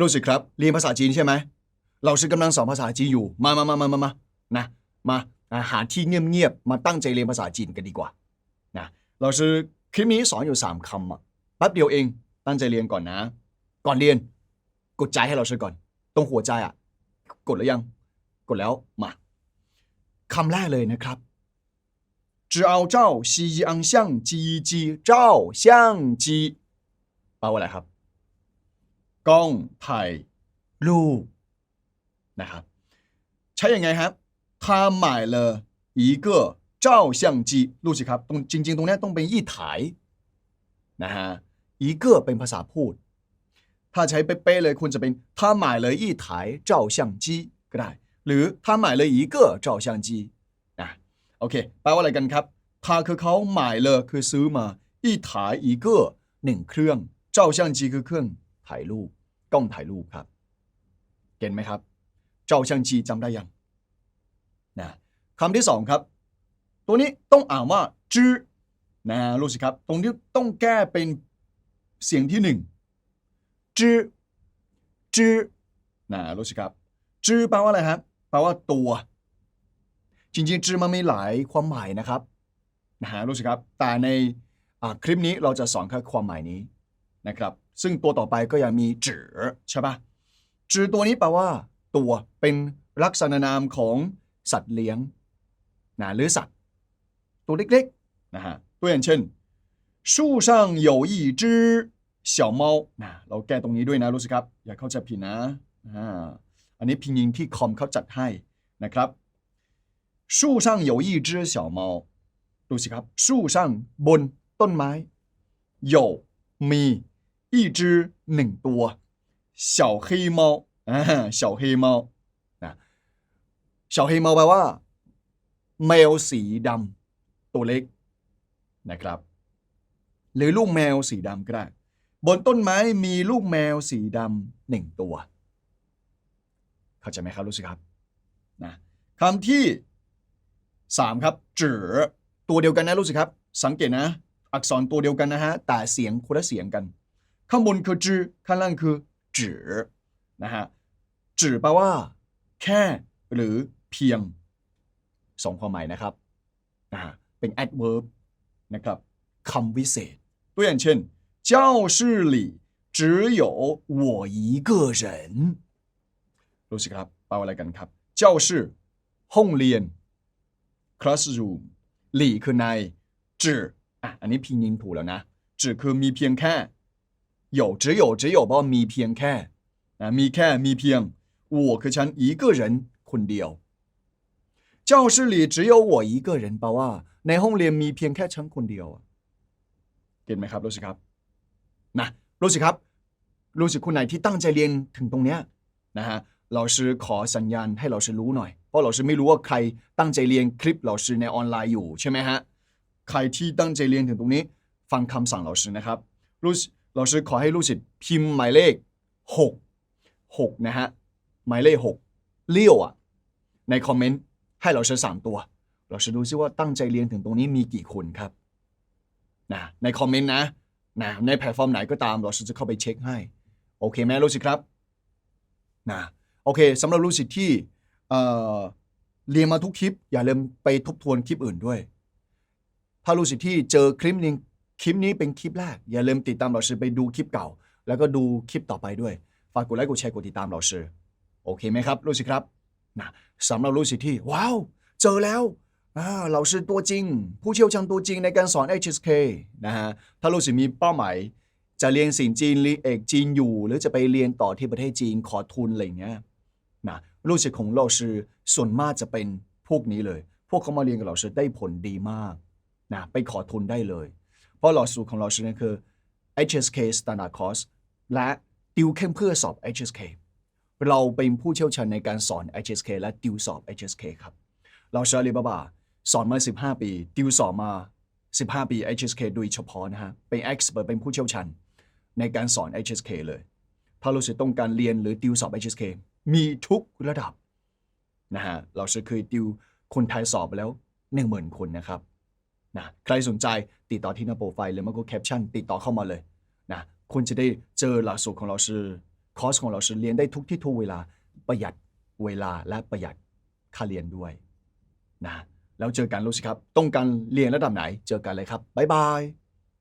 รู้สึกครับเรียนภาษาจีนใช่ไหมเราซื้อกำลังสอนภาษาจีนอยู่ มามามามามามานะ มาอาหารที่เงียบๆ มาตั้งใจเรียนภาษาจีนกันดีกว่านะเราซื้อคลิปนี้สอนอยู่ 3 คำอะแป๊บเดียวเอง ตั้งใจเรียนก่อนนะ ก่อนเรียน กดใจให้เราซื้อก่อน ตรงหัวใจอะกดแล้วยัง กดแล้ว มาคำแรกเลยนะครับจเอาเจ้าซีอังเซียงจีจีจ้าเซียงจีแปลว่าอะไรครับ กล้องถ่ายรูปนะครับ ใช้ยังไงครับ他买了一个照相机ดูสิครับตรงจริง ๆ ตรงเนี้ยต้องเป็นยี่ถ่ายนะฮะ一个เป็นภาษาพูด ถ้าใช้เป๊ะๆเลยควรจะเป็น他买了一台照相机ก็ได้ หรือ他买了一个照相机นะโอเคแปลว่าอะไรกันครับ他คือเขาหมายเลยคือซื้อมาอีถ่ายอีเกอหนึ่งเครื่องเจ้าช่างจีคือเครื่องถ่ายรูป กล้องถ่ายรูปครับเก็นไหมครับ เจ้าช่างจีจำได้ยังนะคำที่สองครับ ตัวนี้ต้องอ่านว่าจื้อนะรู้สิครับ ตรงนี้ต้องแก้เป็นเสียงที่หนึ่งจื้อจื้อนะรู้สิครับจื้อแปลว่าอะไรครับแปลว่าตัว จริงๆจื้อมันมีหลายความหมายนะครับนะฮะรู้สิครับ แต่ในคลิปนี้เราจะสอนแค่ความหมายนี้นะครับ ซึ่งตัวต่อไปก็ยังมีจื้อใช่ปะจื้อตัวนี้แปลว่า ตัวเป็นลักษณะนามของสัตว์เลี้ยงนะหรือสัตว์ ตัวเล็กๆนะฮะตัวอย่างเช่น树上有一只小猫นะเราแก้ตรงนี้ด้วยนะรู้สิครับ อย่าเข้าใจผิดนะอ่าอันนี้พิมพ์ยิงที่คอมเขาจัดให้นะครับ树上有一只小猫ดูสิครับ树上บนต้นไม้有มี 一只จื้อหนึ่งตัวเฉาเฮีเมาอ่แปลว่าแมวสีดำตัวเล็กนะครับ หรือลูกแมวสีดำก็ได้ บนต้นไม้มีลูกแมวสีดำหนึ่งตัว เข้าใจไหมครับรู้สึกครับนะคำที่สามครับเจอตัวเดียวกันนะรู้สึกครับ สังเกตนะ อักษรตัวเดียวกันนะฮะแต่เสียงคนละเสียงกัน ข้างบนคือจือข้างล่างคือจือนะฮะจือแปลว่า แค่หรือเพียง สองความหมายนะครับอ่าเป็น adverb นะครับคำวิเศษ ตัวอย่างเช่น教室里只有我一个人รู้สิครับแปลว่าอะไรกันครับ教室ห้องเรียน classroom หลี่คือในจืออ่ะอันนี้พิมพ์ยิงถูกแล้วนะจือคือมีเพียงแค่ 有只有只有แปลว่ามีเพียงแค่อ่ะมีแค่มีเพียง我คือฉัน一个人คนเดียว 教室里只有我一个人แปลว่า ในห้องเรียนมีเพียงแค่ฉันคนเดียวอะเห็นไหมครับรู้สึกครับนะรู้สึกครับ รู้สึกคนไหนที่ตั้งใจเรียนถึงตรงเนี้ยนะฮะเราชื่อขอสัญญาณให้เราชื่อรู้หน่อย เพราะเราชื่อไม่รู้ว่าใครตั้งใจเรียนคลิปเราชื่อในออนไลน์อยู่ใช่ไหมฮะใครที่ตั้งใจเรียนถึงตรงนี้ ฟังคำสั่งเราชื่อนะครับรู้สึก เราชื่อขอให้รู้สึกพิมพ์หมายเลขหกหกนะฮะ หมายเลขหกเลี้ยวอะ ในคอมเมนต์ให้เราเชิญสามตัว เราจะดูซิว่าตั้งใจเรียนถึงตรงนี้มีกี่คนครับนะในคอมเมนต์นะนะในแพลตฟอร์มไหนก็ตามเราจะเข้าไปเช็คให้ โอเคไหมรู้สิษย์ครับนะโอเคสำหรับรู้สิที่เอ่อเรียนมาทุกคลิป อย่าลืมไปทบทวนคลิปอื่นด้วย ถ้ารู้สิษย์ที่เจอคลิปนี้ คลิปนี้เป็นคลิปแรก อย่าลืมติดตามเราชื่อไปดูคลิปเก่า แล้วก็ดูคลิปต่อไปด้วย ฝากกดไลค์กดแชร์กดติดตามเราชื่อโอเคไหมครับรู้สิครับนะสำหรับรู้สิที่ ว้าว เจอแล้วอ่าเรา是ตัวจริง ผู้เชี่ยวชาญตัวจริงในการสอน HSK นะฮะถ้ารู้สิมีเป้าหมายจะเรียนสิ่งจีนเรีเอกจีนอยู่ หรือจะไปเรียนต่อที่ประเทศจีนขอทุนอะไรเงี้ยนะรู้สึกของเราคือส่วนมากจะเป็นพวกนี้เลย พวกเขามาเรียนกับเราคือได้ผลดีมากนะไปขอทุนได้เลย เพราะหลักสูตรของเราคือนั่นคือ HSK Standard Course และติวเข้มเพื่อสอบ HSK เราเป็นผู้เชี่ยวชาญในการสอน HSK และติวสอบ HSK ครับ เราเชอรี่บาบาสอนมา 15 ปี ติวสอบมา 15 ปี HSK โดยเฉพาะนะฮะ เป็น expert เป็นผู้เชี่ยวชาญในการสอน HSK เลย ถ้าเราจะต้องการเรียนหรือติวสอบ HSK มีทุกระดับนะฮะ เราจะเคยติวคนไทยสอบไปแล้ว 10,000 คนนะครับ นะใครสนใจติดต่อที่หน้าโปรไฟล์หรือไม่ก็แคปชั่นติดต่อเข้ามาเลยนะคุณจะได้เจอหลักสูตรของเราคือคอร์สของเรา是เรียนได้ทุกที่ทุกเวลาประหยัดเวลาและประหยัดค่าเรียนด้วยนะแล้วเจอกันรู้สิครับ ต้องการเรียนระดับไหน เจอกันเลยครับ บ๊ายบาย